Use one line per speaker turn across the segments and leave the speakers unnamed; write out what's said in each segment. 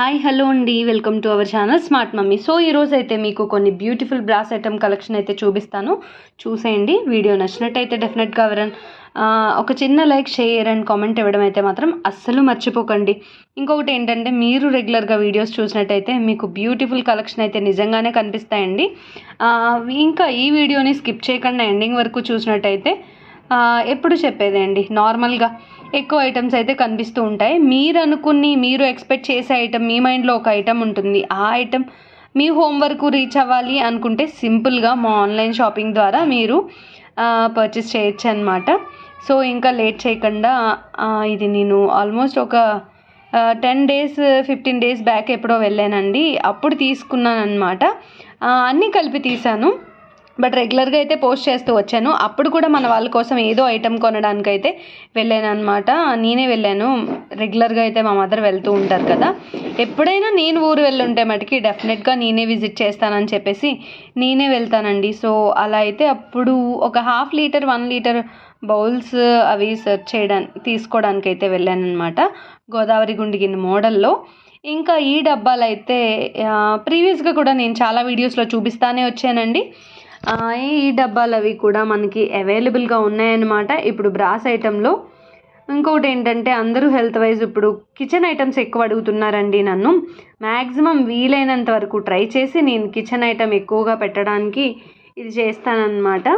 Hi hello అండి. Welcome to our channel smart mummy. So ఈరోజు అయితే మీకు కొన్ని బ్యూటిఫుల్ బ్రాస్ ఐటమ్ కలెక్షన్ అయితే చూపిస్తాను. చూసేయండి. వీడియో నచ్చినట్టయితే డెఫినెట్గా ఎవరైనా ఒక చిన్న లైక్ షేర్ అండ్ కామెంట్ ఇవ్వడం అయితే మాత్రం అస్సలు మర్చిపోకండి. ఇంకొకటి ఏంటంటే మీరు రెగ్యులర్గా వీడియోస్ చూసినట్టయితే మీకు బ్యూటిఫుల్ కలెక్షన్ అయితే నిజంగానే కనిపిస్తాయండి. ఇంకా ఈ వీడియోని స్కిప్ చేయకుండా ఎండింగ్ వరకు చూసినట్టయితే ఎప్పుడు చెప్పేదే అండి? నార్మల్గా ఎక్కువ ఐటమ్స్ అయితే కనిపిస్తూ ఉంటాయి. మీరు అనుకుని మీరు ఎక్స్పెక్ట్ చేసే ఐటమ్ మీ మైండ్లో ఒక ఐటమ్ ఉంటుంది. ఆ ఐటమ్ మీ హోంవర్క్ రీచ్ అవ్వాలి అనుకుంటే సింపుల్గా మా ఆన్లైన్ షాపింగ్ ద్వారా మీరు పర్చేస్ చేయొచ్చు అనమాట సో ఇంకా లేట్ చేయకుండా ఇది నేను ఆల్మోస్ట్ ఒక ten days fifteen days back ఎప్పుడో వెళ్ళానండి. అప్పుడు తీసుకున్నాను అనమాట అన్నీ కలిపి తీసాను. బట్ రెగ్యులర్గా అయితే పోస్ట్ చేస్తూ వచ్చాను. అప్పుడు కూడా మన వాళ్ళ కోసం ఏదో ఐటెం కొనడానికి అయితే వెళ్ళాను అనమాట నేనే వెళ్ళాను. రెగ్యులర్గా అయితే మా మదర్ వెళ్తూ ఉంటారు కదా. ఎప్పుడైనా నేను ఊరు వెళ్ళుంటే మటుకి డెఫినెట్గా నేనే విజిట్ చేస్తానని చెప్పేసి నేనే వెళ్తానండి. సో అలా అయితే అప్పుడు ఒక half litre one litre bowls అవి సెర్చ్ చేయడానికి తీసుకోవడానికి అయితే వెళ్ళాను అనమాట గోదావరి గుండిగిన్ మోడల్లో. ఇంకా ఈ డబ్బాలు అయితే ప్రీవియస్గా కూడా నేను చాలా వీడియోస్లో చూపిస్తానే వచ్చానండి. ఈ డబ్బాలు అవి కూడా మనకి అవైలబుల్గా ఉన్నాయన్నమాట. ఇప్పుడు బ్రాస్ ఐటెంలో ఇంకొకటి ఏంటంటే అందరూ హెల్త్ వైజ్ ఇప్పుడు కిచెన్ ఐటమ్స్ ఎక్కువ అడుగుతున్నారండి నన్ను. మ్యాక్సిమం వీలైనంత వరకు ట్రై చేసి నేను కిచెన్ ఐటమ్ ఎక్కువగా పెట్టడానికి ఇది చేస్తానన్నమాట.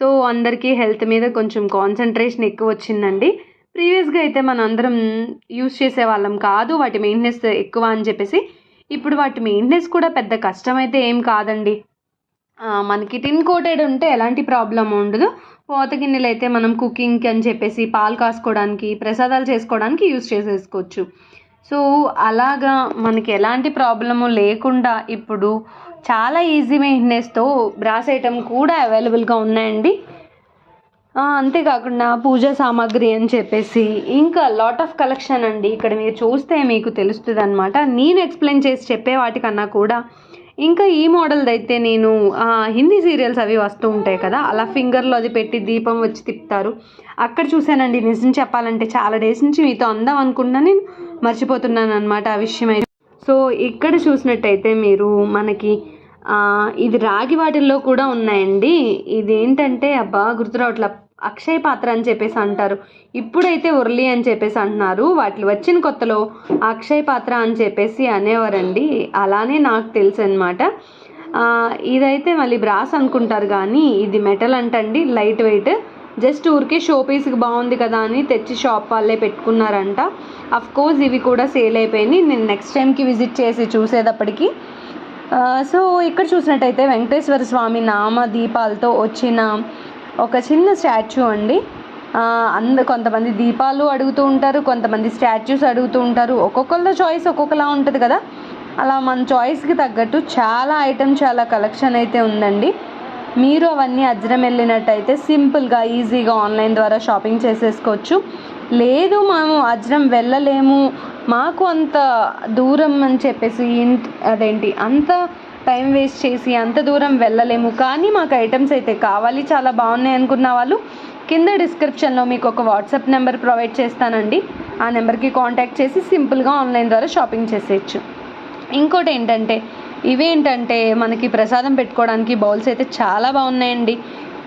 సో అందరికీ హెల్త్ మీద కొంచెం కాన్సన్ట్రేషన్ ఎక్కువ వచ్చిందండి. ప్రీవియస్గా అయితే మన అందరం యూస్ చేసే వాళ్ళం కాదు వాటి మెయింటెనెన్స్ ఎక్కువ అని చెప్పేసి. ఇప్పుడు వాటి మెయింటెనెన్స్ కూడా పెద్ద కష్టమైతే ఏం కాదండి. మనకి టిన్ కోటెడ్ ఉంటే ఎలాంటి ప్రాబ్లం ఉండదు. పోత గిన్నెలు అయితే మనం కుకింగ్కి అని చెప్పేసి పాలు కాసుకోవడానికి ప్రసాదాలు చేసుకోవడానికి యూస్ చేసేసుకోవచ్చు. సో అలాగా మనకి ఎలాంటి ప్రాబ్లము లేకుండా ఇప్పుడు చాలా ఈజీ మెయింటెనెన్స్తో బ్రాస్ ఐటమ్ కూడా అవైలబుల్గా ఉన్నాయండి. అంతేకాకుండా పూజా సామాగ్రి అని చెప్పేసి ఇంకా లాట్ ఆఫ్ కలెక్షన్ అండి. ఇక్కడ మీరు చూస్తే మీకు తెలుస్తుంది అనమాట నేను ఎక్స్ప్లెయిన్ చేసి చెప్పే వాటికన్నా కూడా ఇంకా ఈ మోడల్ది అయితే నేను హిందీ సీరియల్స్ అవి వస్తూ ఉంటాయి కదా అలా ఫింగర్లో అది పెట్టి దీపం వచ్చి తిప్పుతారు. అక్కడ చూశానండి నిజం చెప్పాలంటే చాలా డేస్ నుంచి మీతో అందాం అనుకున్నా నేను మర్చిపోతున్నాను అనమాట ఆ విషయం అయితే. సో ఇక్కడ చూసినట్టయితే మీరు మనకి ఇది రాగి వాటిల్లో కూడా ఉన్నాయండి. ఇది ఏంటంటే అబ్బా గుర్తురావట్ల అక్షయ పాత్ర అని చెప్పేసి అంటారు. ఇప్పుడైతే ఉర్లి అని చెప్పేసి అంటున్నారు. వాటి వచ్చిన కొత్తలో అక్షయ పాత్ర అని చెప్పేసి అనేవారండి. అలానే నాకు తెలుసు అనమాట ఇదైతే మళ్ళీ బ్రాస్ అనుకుంటారు కానీ ఇది మెటల్ అంటండి లైట్ వెయిట్. జస్ట్ ఊరికే షో పీస్కి బాగుంది కదా అని తెచ్చి షాప్ వాళ్ళే పెట్టుకున్నారంట. అఫ్ కోర్స్ ఇవి కూడా సేల్ అయిపోయినాయి. నేను నెక్స్ట్ టైంకి విజిట్ చేసి చూసేటప్పటికి. సో ఇక్కడ చూసినట్టయితే వెంకటేశ్వర స్వామి నామ దీపాలతో వచ్చిన ఒక చిన్న స్టాచ్యూ అండి. అంద కొంతమంది దీపాలు అడుగుతూ ఉంటారు కొంతమంది స్టాచ్యూస్ అడుగుతూ ఉంటారు. ఒక్కొక్కళ్ళ చాయిస్ ఒక్కొక్కలా ఉంటుంది కదా. అలా మన చాయిస్కి తగ్గట్టు చాలా ఐటమ్ చాలా కలెక్షన్ అయితే ఉందండి. మీరు అవన్నీ అజ్రం వెళ్ళినట్టయితే సింపుల్గా ఈజీగా ఆన్లైన్ ద్వారా షాపింగ్ చేసేసుకోవచ్చు. లేదు మేము అజ్రం వెళ్ళలేము. మాకు అంత దూరం అని చెప్పేసి ఇంట్ అదేంటి అంత టైం వేస్ట్ చేసి అంత దూరం వెళ్ళలేము. కానీ మాకు ఐటమ్స్ అయితే కావాలి. చాలా బాగున్నాయి అనుకున్న వాళ్ళు కింద డిస్క్రిప్షన్లో మీకు ఒక వాట్సాప్ నెంబర్ ప్రొవైడ్ చేస్తానండి. ఆ నెంబర్కి కాంటాక్ట్ చేసి సింపుల్గా ఆన్లైన్ ద్వారా షాపింగ్ చేసేయచ్చు. ఇంకోటి ఏంటంటే ఇవేంటంటే మనకి ప్రసాదం పెట్టుకోవడానికి బౌల్స్ అయితే చాలా బాగున్నాయండి.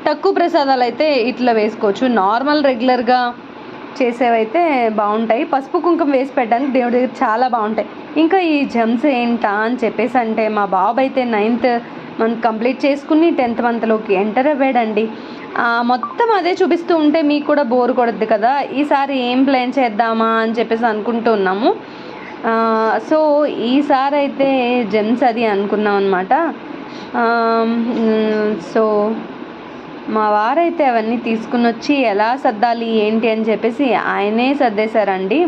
తక్కువ ప్రసాదాలు అయితే ఇట్లా వేసుకోవచ్చు. నార్మల్ రెగ్యులర్గా చేసేవైతే బాగుంటాయి. పసుపు కుంకుమ వేసి పెట్టడానికి దేవుడి దగ్గర చాలా బాగుంటాయి. ఇంకా ఈ జమ్స్ ఏంటా అని చెప్పేసి అంటే మా బాబు అయితే నైన్త్ మంత్ కంప్లీట్ చేసుకుని టెన్త్ మంత్లోకి ఎంటర్ అవ్వాడండి. మొత్తం అదే చూపిస్తూ ఉంటే మీకు కూడా బోర్ కొడద్దు కదా. ఈసారి ఏం ప్లాన్ చేద్దామా అని చెప్పేసి అనుకుంటున్నాము సో ఈసారి అయితే జెమ్స్ అది అనుకున్నాం అనమాట సో మా వారైతే అవన్నీ తీసుకుని వచ్చి ఎలా సర్దాలి ఏంటి అని చెప్పేసి ఆయనే సర్దేశారండి.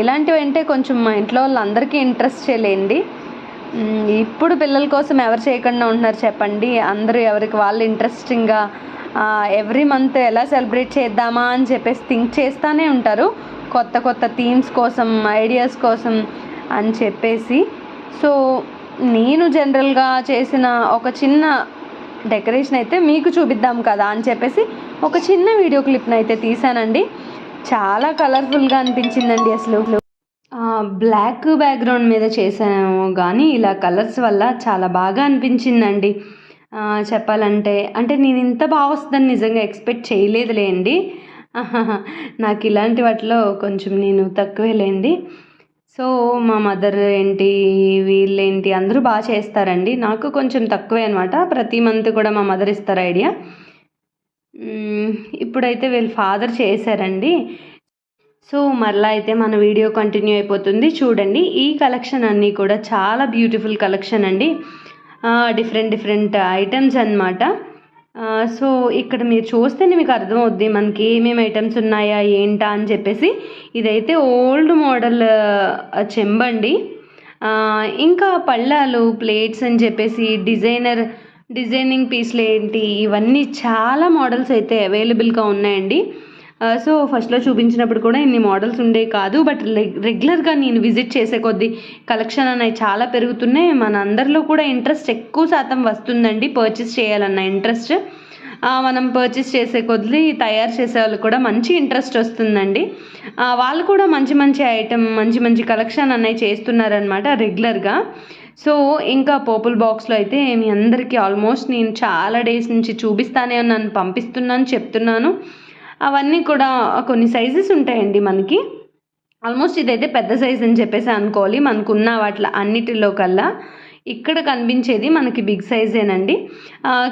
ఇలాంటివి అంటే కొంచెం మా ఇంట్లో వాళ్ళందరికీ ఇంట్రెస్ట్ చేయలేండి. ఇప్పుడు పిల్లల కోసం ఎవరు చేయకుండా ఉంటున్నారు చెప్పండి. అందరూ ఎవరికి వాళ్ళు ఇంట్రెస్టింగ్గా ఎవ్రీ మంత్ ఎలా సెలబ్రేట్ చేద్దామా అని చెప్పేసి థింక్ చేస్తూనే ఉంటారు. కొత్త కొత్త థీమ్స్ కోసం ఐడియాస్ కోసం అని చెప్పేసి. సో నేను జనరల్గా చేసిన ఒక చిన్న డెకరేషన్ అయితే మీకు చూపిద్దాం కదా అని చెప్పేసి ఒక చిన్న వీడియో క్లిప్ని అయితే తీసానండి చాలా కలర్ఫుల్గా అనిపించిందండి అసలు. బ్లాక్ బ్యాక్గ్రౌండ్ మీద చేసాము కానీ ఇలా కలర్స్ వల్ల చాలా బాగా అనిపించిందండి. చెప్పాలంటే అంటే నేను ఇంత బాగా వస్తుందని నిజంగా ఎక్స్పెక్ట్ చేయలేదులేండి. నాకు ఇలాంటి వాటిలో కొంచెం నేను తక్కువేలేండి సో మా మదర్ ఏంటి వీళ్ళేంటి అందరూ బాగా చేస్తారండి. నాకు కొంచెం తక్కువే అనమాట ప్రతి మంత్ కూడా మా మదర్ ఇస్తారు ఐడియా. ఇప్పుడైతే వీళ్ళ ఫాదర్ చేశారండి. సో మరలా అయితే మన వీడియో కంటిన్యూ అయిపోతుంది. చూడండి ఈ కలెక్షన్ అన్నీ కూడా చాలా బ్యూటిఫుల్ కలెక్షన్ అండి. డిఫరెంట్ డిఫరెంట్ ఐటమ్స్ అన్నమాట. సో ఇక్కడ మీరు చూస్తేనే మీకు అర్థమవుద్ది మనకి ఏమేమి ఐటమ్స్ ఉన్నాయా ఏంటా అని చెప్పేసి. ఇదైతే ఓల్డ్ మోడల్ చెంబండి. ఇంకా పళ్ళాలు ప్లేట్స్ అని చెప్పేసి డిజైనర్ డిజైనింగ్ పీస్లు ఏంటి ఇవన్నీ చాలా మోడల్స్ అయితే అవైలబుల్గా ఉన్నాయండి. సో ఫస్ట్లో చూపించినప్పుడు కూడా ఇన్ని మోడల్స్ ఉండే కాదు బట్ రెగ్యులర్గా నేను విజిట్ చేసే కొద్దీ కలెక్షన్ అనేవి చాలా పెరుగుతున్నాయి. మన అందరిలో కూడా ఇంట్రెస్ట్ ఎక్కువ శాతం వస్తుందండి పర్చేస్ చేయాలన్న ఇంట్రెస్ట్ మనం పర్చేస్ చేసే కొద్దీ తయారు చేసే వాళ్ళు కూడా మంచి ఇంట్రెస్ట్ వస్తుందండి. వాళ్ళు కూడా మంచి మంచి ఐటమ్ మంచి మంచి కలెక్షన్ అన్నవి చేస్తున్నారనమాట రెగ్యులర్గా సో ఇంకా పోపుల్ బాక్స్లో అయితే మీ అందరికీ ఆల్మోస్ట్ నేను చాలా డేస్ నుంచి చూపిస్తానే ఉన్నాను పంపిస్తున్నాను చెప్తున్నాను. అవన్నీ కూడా కొన్ని సైజెస్ ఉంటాయండి మనకి. ఆల్మోస్ట్ ఇదైతే పెద్ద సైజ్ అని చెప్పేసి అనుకోవాలి. మనకున్న వాటిలో అన్నిటిలో కల్లా ఇక్కడ కనిపించేది మనకి బిగ్ సైజేనండి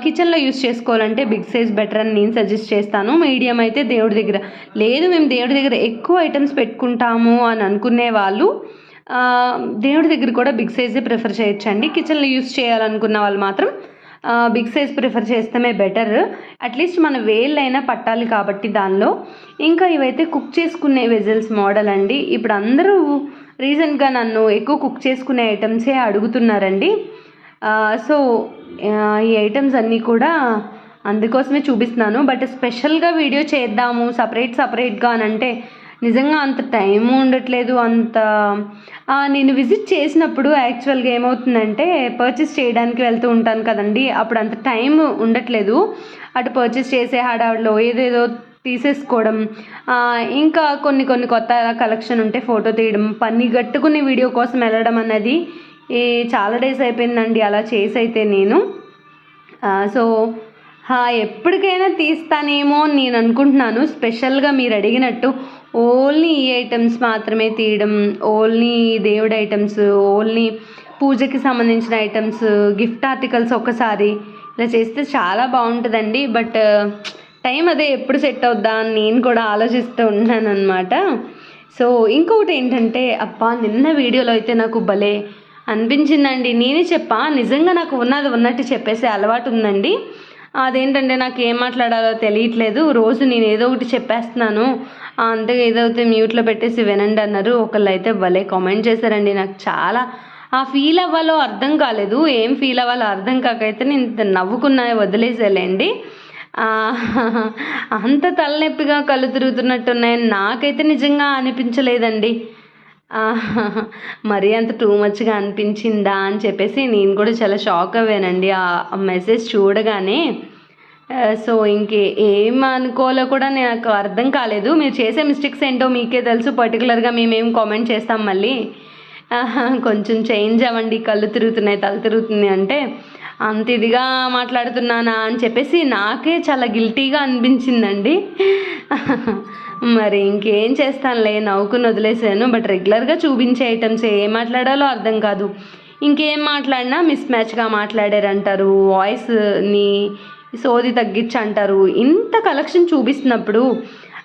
కిచెన్లో యూస్ చేసుకోవాలంటే బిగ్ సైజ్ బెటర్ అని నేను సజెస్ట్ చేస్తాను. మీడియం అయితే దేవుడి దగ్గర లేదు. మేము దేవుడి దగ్గర ఎక్కువ ఐటమ్స్ పెట్టుకుంటాము అని అనుకునే వాళ్ళు దేవుడి దగ్గర కూడా బిగ్ సైజే ప్రిఫర్ చేయొచ్చండి. కిచెన్లో యూస్ చేయాలనుకున్న వాళ్ళు మాత్రం బిగ్ సైజ్ ప్రిఫర్ చేస్తేనే బెటర్. అట్లీస్ట్ మన వేళ్ళైనా పట్టాలి కాబట్టి దానిలో. ఇంకా ఇవైతే కుక్ చేసుకునే వెజల్స్ మోడల్ అండి. ఇప్పుడు అందరూ రీసెంట్గా నన్ను ఎక్కువ కుక్ చేసుకునే ఐటమ్సే అడుగుతున్నారండి. సో ఈ ఐటమ్స్ అన్నీ కూడా అందుకోసమే చూపిస్తున్నాను. బట్ స్పెషల్గా వీడియో చేద్దాము సపరేట్ సపరేట్గా అని అంటే నిజంగా అంత టైం ఉండట్లేదు అంత నేను విజిట్ చేసినప్పుడు యాక్చువల్గా ఏమవుతుందంటే పర్చేస్ చేయడానికి వెళ్తూ ఉంటాను కదండి. అప్పుడు అంత టైం ఉండట్లేదు. అటు పర్చేస్ చేసే హడావిడిలో ఏదేదో తీసేసుకోవడం ఇంకా కొన్ని కొన్ని కొత్త కలెక్షన్ ఉంటే ఫోటో తీయడం పని గట్టుకుని వీడియో కోసం వెళ్ళడం అన్నది ఈ చాలా డేస్ అయిపోయిందండి అలా చేసి అయితే నేను సో ఎప్పటికైనా తీస్తానేమో అని నేను అనుకుంటున్నాను. స్పెషల్గా మీరు అడిగినట్టు ఓన్లీ ఈ ఐటమ్స్ మాత్రమే తీయడం ఓన్లీ దేవుడి ఐటమ్స్ ఓన్లీ పూజకి సంబంధించిన ఐటమ్స్ గిఫ్ట్ ఆర్టికల్స్ ఒక్కసారి ఇలా చేస్తే చాలా బాగుంటుందండి. బట్ టైం అదే ఎప్పుడు సెట్ అవుద్దా అని నేను కూడా ఆలోచిస్తూ ఉన్నాను అనమాట సో ఇంకొకటి ఏంటంటే అబ్బా నిన్న వీడియోలో అయితే నాకు భలే అనిపించిందండి. నేనే చెప్పా నిజంగా నాకు ఉన్నది ఉన్నట్టు చెప్పేసే అలవాటు ఉందండి. అదేంటంటే నాకు ఏం మాట్లాడాలో తెలియట్లేదు. రోజు నేను ఏదో ఒకటి చెప్పేస్తున్నాను. అంతగా అంతే ఏదైతే మ్యూట్లో పెట్టేసి వినండి అన్నారు. ఒకళ్ళు అయితే భలే కామెంట్ చేశారండి. నాకు చాలా ఆ ఫీల్ అవ్వాలో అర్థం కాలేదు. ఏం ఫీల్ అవ్వాలో అర్థం కాకైతే నేను ఇంత నవ్వుకున్నా వదిలేసేలేండి. అంత తలనొప్పిగా కళ్ళు తిరుగుతున్నట్టున్నాయని నాకైతే నిజంగా అనిపించలేదండి. మరీ అంత టూ మచ్గా అనిపించిందా అని చెప్పేసి నేను కూడా చాలా షాక్ అవ్వానండి. ఆ మెసేజ్ చూడగానే సో ఇంకే ఏం అనుకోవాలో కూడా నాకు అర్థం కాలేదు. మీరు చేసే మిస్టేక్స్ ఏంటో మీకే తెలుసు. పర్టికులర్గా మేమేం కామెంట్ చేస్తాం మళ్ళీ. కొంచెం చేంజ్ అవ్వండి. కళ్ళు తిరుగుతున్నాయి తల తిరుగుతుంది అంటే అంత ఇదిగా మాట్లాడుతున్నానా అని చెప్పేసి నాకే చాలా గిల్టీగా అనిపించిందండి. మరి ఇంకేం చేస్తానులే నవ్వుకుని వదిలేసాను బట్ రెగ్యులర్గా చూపించే ఐటమ్స్ ఏం మాట్లాడాలో అర్థం కాదు. ఇంకేం మాట్లాడినా మిస్ మ్యాచ్గా మాట్లాడారంటారు వాయిస్ని సోది తగ్గించి అంటారు ఇంత కలెక్షన్ చూపిస్తున్నప్పుడు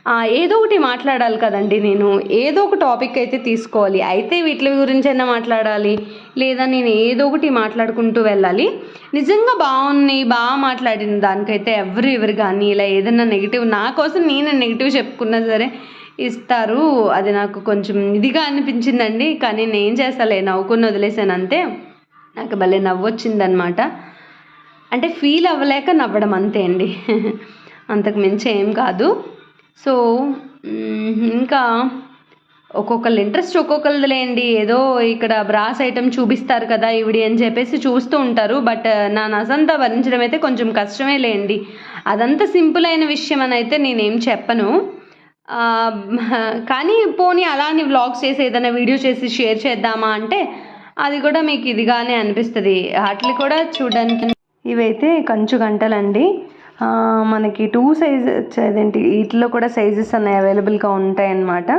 ఏదో ఒకటి మాట్లాడాలి కదండి నేను. ఏదో ఒక టాపిక్ అయితే తీసుకోవాలి. అయితే వీటి గురించైనా మాట్లాడాలి. లేదా నేను ఏదో ఒకటి మాట్లాడుకుంటూ వెళ్ళాలి. నిజంగా బాగుంది బాగా మాట్లాడిన దానికైతే ఎవరు ఎవరు కానీ ఇలా ఏదైనా నెగిటివ్ నా కోసం నేను నెగిటివ్ చెప్పుకున్నా సరే ఇస్తారు. అది నాకు కొంచెం ఇదిగా అనిపించిందండి. కానీ నేను ఏం చేస్తాలే నవ్వుకుని వదిలేసాను అంతే. నాకు భలే నవ్వు వచ్చిందనమాట అంటే ఫీల్ అవ్వలేక నవ్వడం అంతే అండి. అంతకు మించి ఏం కాదు. సో ఇంకా ఒక్కొక్కళ్ళు ఇంట్రెస్ట్ ఒక్కొక్కరిదిలేండి ఏదో ఇక్కడ బ్రాస్ ఐటమ్ చూపిస్తారు కదా ఇవిడి అని చెప్పేసి చూస్తూ ఉంటారు. బట్ నా నసంతా వర్ణించడం అయితే కొంచెం కష్టమే లేండి అదంతా సింపుల్ అయిన విషయం అని అయితే నేనేం చెప్పను. కానీ పోనీ అలా వ్లాగ్స్ చేసి ఏదైనా వీడియో చేసి షేర్ చేద్దామా అంటే అది కూడా మీకు ఇదిగానే అనిపిస్తుంది. వాటిని కూడా చూడడానికి ఇవైతే కంచు గంటలండి. మనకి టూ సైజ్ అదేంటి వీటిలో కూడా సైజెస్ అన్నీ అవైలబుల్గా ఉంటాయన్నమాట.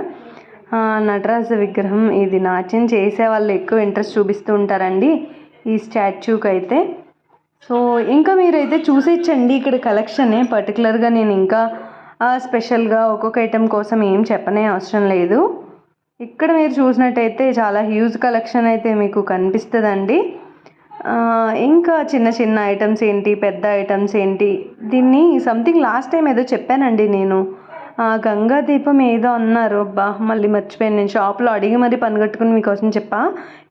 నటరాజు నటరాజ విగ్రహం ఇది నాట్యం చేసే వాళ్ళు ఎక్కువ ఇంట్రెస్ట్ చూపిస్తూ ఉంటారండి ఈ స్టాచ్యూకి అయితే. సో ఇంకా మీరైతే చూసేచ్చండి ఇక్కడ కలెక్షనే పర్టికులర్గా నేను ఇంకా స్పెషల్గా ఒక్కొక్క ఐటెం కోసం ఏం చెప్పనే అవసరం లేదు. ఇక్కడ మీరు చూసినట్టయితే చాలా హ్యూజ్ కలెక్షన్ అయితే మీకు కనిపిస్తుందండి. ఇంకా చిన్న చిన్న ఐటమ్స్ ఏంటి పెద్ద ఐటమ్స్ ఏంటి దీన్ని సంథింగ్ లాస్ట్ టైం ఏదో చెప్పానండి నేను. గంగా దీపం ఏదో అన్నారు. అబ్బా మళ్ళీ మర్చిపోయాను. నేను షాప్లో అడిగి మరీ పనిగట్టుకుని మీకోసం చెప్పా.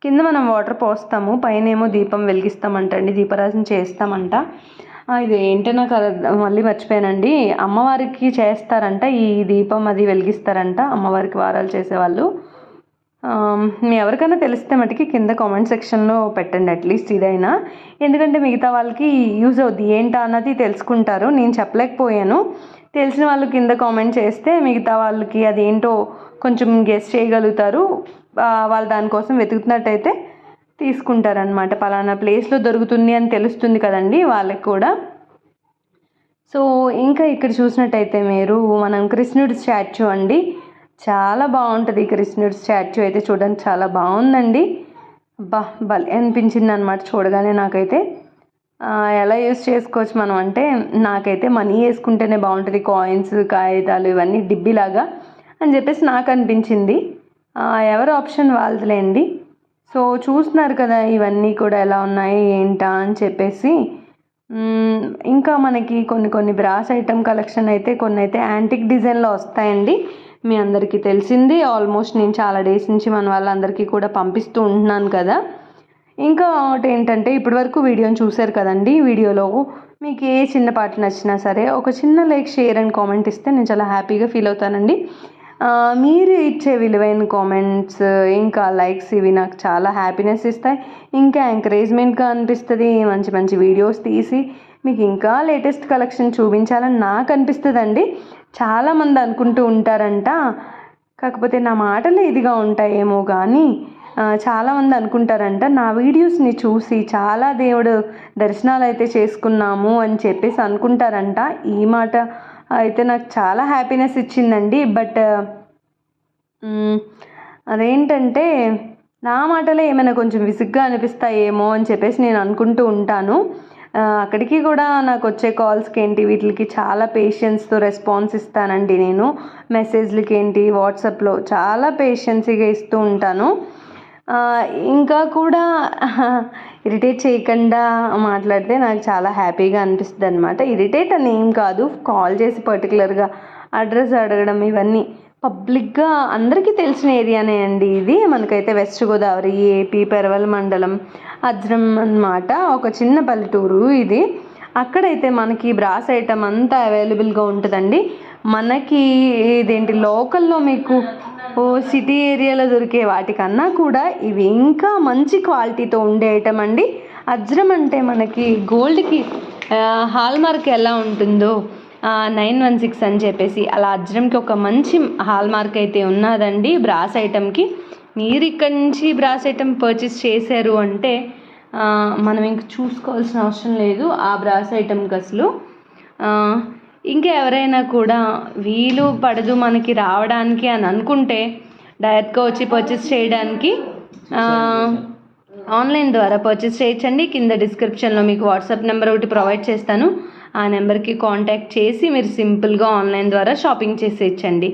కింద మనం వాటర్ పోస్తాము పైన ఏమో దీపం వెలిగిస్తామంట అండి దీపరాజన చేస్తామంట ఇది ఏంటో నాకు అర్థం- మళ్ళీ మర్చిపోయానండి. అమ్మవారికి చేస్తారంట ఈ దీపం అది వెలిగిస్తారంట అమ్మవారికి వారాలు చేసేవాళ్ళు. మీ ఎవరికైనా తెలిస్తే మటుకి కింద కామెంట్ సెక్షన్లో పెట్టండి అట్లీస్ట్ ఇదైనా. ఎందుకంటే మిగతా వాళ్ళకి యూజ్ అవుద్ది. ఏంటా అన్నది తెలుసుకుంటారు. నేను చెప్పలేకపోయాను. తెలిసిన వాళ్ళు కింద కామెంట్ చేస్తే మిగతా వాళ్ళకి అదేంటో కొంచెం గెస్ట్ చేయగలుగుతారు. వాళ్ళు దానికోసం వెతుకుతున్నట్టయితే తీసుకుంటారనమాట పలానా ప్లేస్లో దొరుకుతుంది అని తెలుస్తుంది కదండి వాళ్ళకి కూడా. సో ఇంకా ఇక్కడ చూసినట్టయితే మీరు మనం కృష్ణుడి స్టాచ్యూ అండి. చాలా బాగుంటుంది కృష్ణుడి స్టాచ్యూ అయితే చూడడానికి చాలా బాగుందండి. బా భలే అనిపించింది అనమాట చూడగానే నాకైతే. ఎలా యూస్ చేసుకోవచ్చు మనం అంటే నాకైతే మనీ వేసుకుంటేనే బాగుంటుంది కాయిన్స్ కాగితాలు ఇవన్నీ డిబ్బిలాగా అని చెప్పేసి నాకు అనిపించింది. ఎవరు ఎవరి ఆప్షన్ వాళ్ళదిలేండి. సో చూస్తున్నారు కదా ఇవన్నీ కూడా ఎలా ఉన్నాయి ఏంటా అని చెప్పేసి. ఇంకా మనకి కొన్ని కొన్ని బ్రాస్ ఐటమ్ కలెక్షన్ అయితే కొన్ని అయితే యాంటిక్ డిజైన్లో వస్తాయండి. మీ అందరికీ తెలిసింది. ఆల్మోస్ట్ నేను చాలా డేస్ నుంచి మన వాళ్ళందరికీ కూడా పంపిస్తూ ఉంటున్నాను కదా. ఇంకా ఒకటి ఏంటంటే ఇప్పటివరకు వీడియోని చూశారు కదండి. వీడియోలో మీకు ఏ చిన్న పాట నచ్చినా సరే ఒక చిన్న లైక్ షేర్ అండ్ కామెంట్ ఇస్తే నేను చాలా హ్యాపీగా ఫీల్ అవుతానండి. మీరు ఇచ్చే విలువైన కామెంట్స్ ఇంకా లైక్స్ ఇవి నాకు చాలా హ్యాపీనెస్ ఇస్తాయి. ఇంకా ఎంకరేజ్మెంట్గా అనిపిస్తుంది. మంచి మంచి వీడియోస్ తీసి మీకు ఇంకా లేటెస్ట్ కలెక్షన్ చూపించాలని నాకు అనిపిస్తుందండి. చాలామంది అనుకుంటూ ఉంటారంట. కాకపోతే నా మాటలు ఇదిగా ఉంటాయేమో కానీ చాలామంది అనుకుంటారంట నా వీడియోస్ని చూసి చాలా దేవుడు దర్శనాలు అయితే చేసుకున్నాము అని చెప్పేసి అనుకుంటారంట. ఈ మాట అయితే నాకు చాలా హ్యాపీనెస్ ఇచ్చిందండి. బట్ అదేంటంటే నా మాటలే ఏమైనా కొంచెం విసుగ్గా అనిపిస్తాయేమో అని చెప్పేసి నేను అనుకుంటూ ఉంటాను. అక్కడికి కూడా నాకు వచ్చే కాల్స్కి ఏంటి వీటికి చాలా పేషెన్స్తో రెస్పాన్స్ ఇస్తానండి నేను. మెసేజ్లకి ఏంటి వాట్సాప్లో చాలా పేషెన్సీగా ఇస్తూ ఉంటాను. ఇంకా కూడా ఇరిటేట్ చేయకుండా మాట్లాడితే నాకు చాలా హ్యాపీగా అనిపిస్తుంది అనమాట ఇరిటేట్ అని ఏం కాదు కాల్ చేసి పర్టికులర్గా అడ్రస్ అడగడం ఇవన్నీ పబ్లిక్గా అందరికీ తెలిసిన ఏరియానే అండి ఇది. మనకైతే వెస్ట్ గోదావరి ఏపీ పెరవల్ మండలం అజ్రం అన్నమాట. ఒక చిన్న పల్లెటూరు ఇది. అక్కడైతే మనకి బ్రాస్ ఐటమ్ అంతా అవైలబుల్గా ఉంటుందండి. మనకి ఇదేంటి లోకల్లో మీకు సిటీ ఏరియాలో దొరికే వాటికన్నా కూడా ఇవి ఇంకా మంచి క్వాలిటీతో ఉండే ఐటమ్ అండి. అజ్రం అంటే మనకి గోల్డ్కి హాల్మార్క్ ఎలా ఉంటుందో నైన్ వన్ సిక్స్ అని చెప్పేసి అలా అజ్రంకి ఒక మంచి హాల్మార్క్ అయితే ఉన్నదండి బ్రాస్ ఐటమ్కి. మీరు ఇక్కడి నుంచి బ్రాస్ ఐటమ్ పర్చేస్ చేశారు అంటే మనం ఇంక చూసుకోవాల్సిన అవసరం లేదు ఆ బ్రాస్ ఐటమ్కి అసలు ఇంకా ఎవరైనా కూడా వీలు పడదు మనకి రావడానికి అని అనుకుంటే డైరెక్ట్గా వచ్చి పర్చేస్ చేయడానికి ఆన్లైన్ ద్వారా పర్చేస్ చేయొచ్చండి. కింద డిస్క్రిప్షన్లో మీకు వాట్సాప్ నెంబర్ ఒకటి ప్రొవైడ్ చేస్తాను. ఆ నెంబర్కి కాంటాక్ట్ చేసి మీరు సింపుల్గా ఆన్లైన్ ద్వారా షాపింగ్ చేసేయచ్చండి.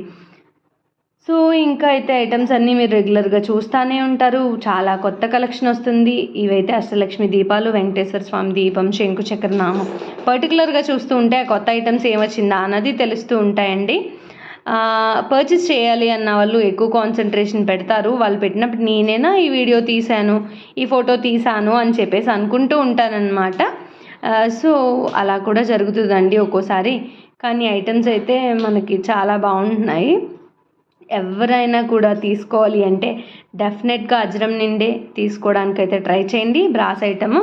సో ఇంకా అయితే ఐటమ్స్ అన్నీ మీరు రెగ్యులర్గా చూస్తూనే ఉంటారు. చాలా కొత్త కలెక్షన్ వస్తుంది. ఇవైతే అష్టలక్ష్మి దీపాలు వెంకటేశ్వర స్వామి దీపం శంకు చక్ర నామం. పర్టికులర్గా చూస్తూ ఉంటే ఆ కొత్త ఐటమ్స్ ఏమొచ్చిందా అన్నది తెలుస్తూ ఉంటాయండి. పర్చేస్ చేయాలి అన్న వాళ్ళు ఎక్కువ కాన్సన్ట్రేషన్ పెడతారు. వాళ్ళు పెట్టినప్పుడు నేనేనా ఈ వీడియో తీశాను ఈ ఫోటో తీశాను అని చెప్పేసి అనుకుంటూ ఉంటానన్నమాట. సో అలా కూడా జరుగుతుందండి ఒక్కోసారి. కానీ ఐటమ్స్ అయితే మనకి చాలా బాగుంటున్నాయి. ఎవరైనా కూడా తీసుకోవాలి అంటే డెఫినెట్గా అజరం నిండే తీసుకోవడానికి అయితే ట్రై చేయండి బ్రాస్ ఐటమ్.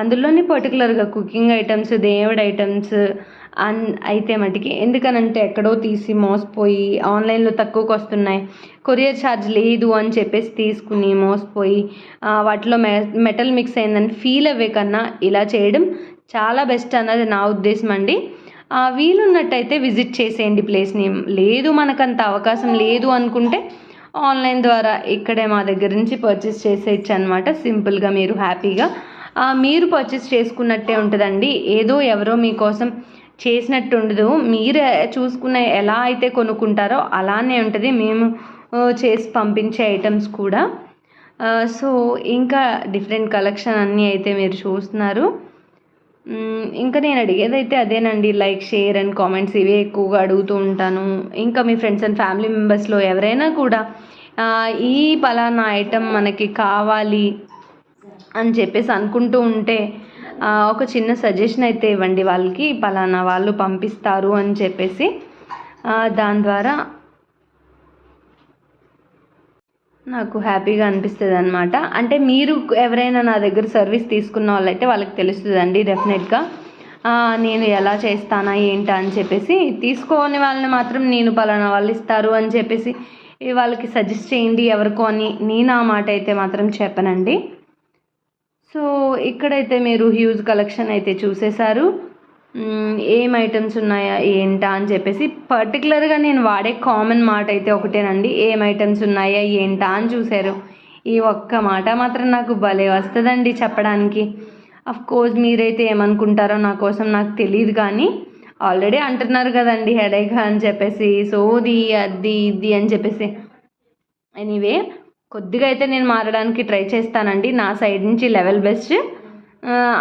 అందులోని పర్టికులర్గా కుకింగ్ ఐటమ్స్ దేవుడి ఐటమ్స్ అన్ అయితే మటుకి ఎందుకనంటే ఎక్కడో తీసి మోసపోయి ఆన్లైన్లో తక్కువకు వస్తున్నాయి. కొరియర్ ఛార్జ్ లేదు అని చెప్పేసి తీసుకుని మోసపోయి వాటిలో మె మెటల్ మిక్స్ అయిందని ఫీల్ అవ్వే కన్నా ఇలా చేయడం చాలా బెస్ట్ అన్నది నా ఉద్దేశం అండి. వీలున్నట్టయితే విజిట్ చేసేయండి ప్లేస్ని. లేదు మనకంత అవకాశం లేదు అనుకుంటే ఆన్లైన్ ద్వారా ఇక్కడే మా దగ్గర నుంచి పర్చేస్ చేసేయచ్చు అనమాట సింపుల్గా మీరు హ్యాపీగా. మీరు పర్చేస్ చేసుకున్నట్టే ఉంటుందండి. ఏదో ఎవరో మీకోసం చేసినట్టు ఉండదు మీరు చూసుకున్న ఎలా అయితే కొనుక్కుంటారో అలానే ఉంటుంది. మేము చేసి పంపించే ఐటమ్స్ కూడా. సో ఇంకా డిఫరెంట్ కలెక్షన్ అన్నీ అయితే మీరు చూస్తున్నారు. ఇంకా నేను అడిగేదైతే అదేనండి లైక్ షేర్ అండ్ కామెంట్స్ ఇవే ఎక్కువగా అడుగుతూ ఉంటాను. ఇంకా మీ ఫ్రెండ్స్ అండ్ ఫ్యామిలీ మెంబర్స్లో ఎవరైనా కూడా ఈ పలానా ఐటెం మనకి కావాలి అని చెప్పేసి అనుకుంటూ ఉంటే ఒక చిన్న సజెషన్ అయితే ఇవ్వండి వాళ్ళకి. పలానా వాళ్ళు పంపిస్తారు అని చెప్పేసి దాని ద్వారా నాకు హ్యాపీగా అనిపిస్తుంది అనమాట అంటే మీరు ఎవరైనా నా దగ్గర సర్వీస్ తీసుకున్న వాళ్ళైతే వాళ్ళకి తెలుస్తుందండి డెఫినెట్గా. నేను ఎలా చేస్తానా ఏంటా అని చెప్పేసి తీసుకోని వాళ్ళని మాత్రం నేను పలానా వాళ్ళు ఇస్తారు అని చెప్పేసి వాళ్ళకి సజెస్ట్ చేయండి ఎవరికో అని నేను ఆ మాట అయితే మాత్రం చెప్పనండి. సో ఇక్కడైతే మీరు హ్యూజ్ కలెక్షన్ అయితే చూసేశారు. ఏం ఐటమ్స్ ఉన్నాయా ఏంటా అని చెప్పేసి పర్టికులర్గా నేను వాడే కామన్ మాట అయితే ఒకటేనండి. ఏం ఐటమ్స్ ఉన్నాయా ఏంటా అని చూశారు. ఈ ఒక్క మాట మాత్రం నాకు భలే వస్తుందండి చెప్పడానికి. అఫ్ కోర్స్ మీరైతే ఏమనుకుంటారో నా కోసం నాకు తెలియదు కానీ ఆల్రెడీ అంటున్నారు కదండి హెడేక్ అని చెప్పేసి సోది అది ఇది అని చెప్పేసి. ఎనీవే కొద్దిగా అయితే నేను మారడానికి ట్రై చేస్తానండి. నా సైడ్ నుంచి లెవెల్ బెస్ట్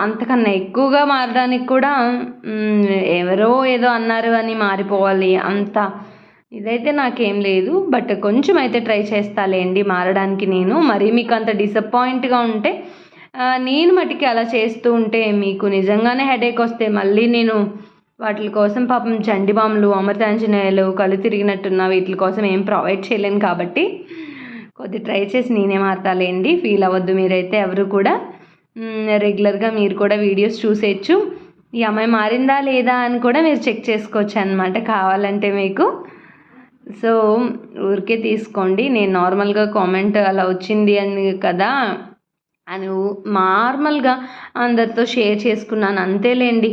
అంతకన్నా ఎక్కువగా మారడానికి కూడా ఎవరో ఏదో అన్నారు అని మారిపోవాలి. అంత ఇదైతే నాకేం లేదు. బట్ కొంచెం అయితే ట్రై చేస్తాలేండి మారడానికి నేను. మరి మీకు అంత డిసప్పాయింట్గా ఉంటే నేను మటుకి అలా చేస్తూ ఉంటే మీకు నిజంగానే హెడేక్ వస్తే మళ్ళీ నేను వాటి కోసం పాపం చండి అమృతాంజనేయులు కళ్ళు తిరిగినట్టున్న వీటి కోసం ఏం ప్రొవైడ్ చేయలేను కాబట్టి కొద్ది ట్రై చేసి నేనే మారతాలేండి. ఫీల్ అవ్వద్దు మీరైతే ఎవరు కూడా. రెగ్యులర్గా మీరు కూడా వీడియోస్ చూసేయచ్చు ఈ అమ్మాయి మారిందా లేదా అని కూడా మీరు చెక్ చేసుకోవచ్చు అనమాట కావాలంటే మీకు. సో ఊరికే తీసుకోండి. నేను నార్మల్గా కామెంట్ అలా వచ్చింది అని కదా. అని నార్మల్గా అందరితో షేర్ చేసుకున్నాను అంతేలేండి.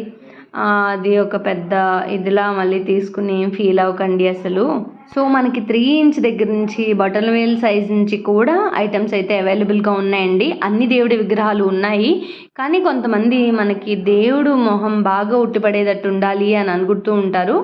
అది ఒక పెద్ద ఇదిలా మళ్ళీ తీసుకుని ఏం ఫీల్ అవ్వకండి అసలు. సో మనకి త్రీ ఇంచ్ దగ్గర నుంచి బటన్ వేల్ సైజ్ నుంచి కూడా ఐటమ్స్ అయితే అవైలబుల్గా ఉన్నాయండి. అన్ని దేవుడి విగ్రహాలు ఉన్నాయి. కానీ కొంతమంది మనకి దేవుడు మొహం బాగా ఉట్టిపడేటట్టు ఉండాలి అని అనుకుంటూ ఉంటారు.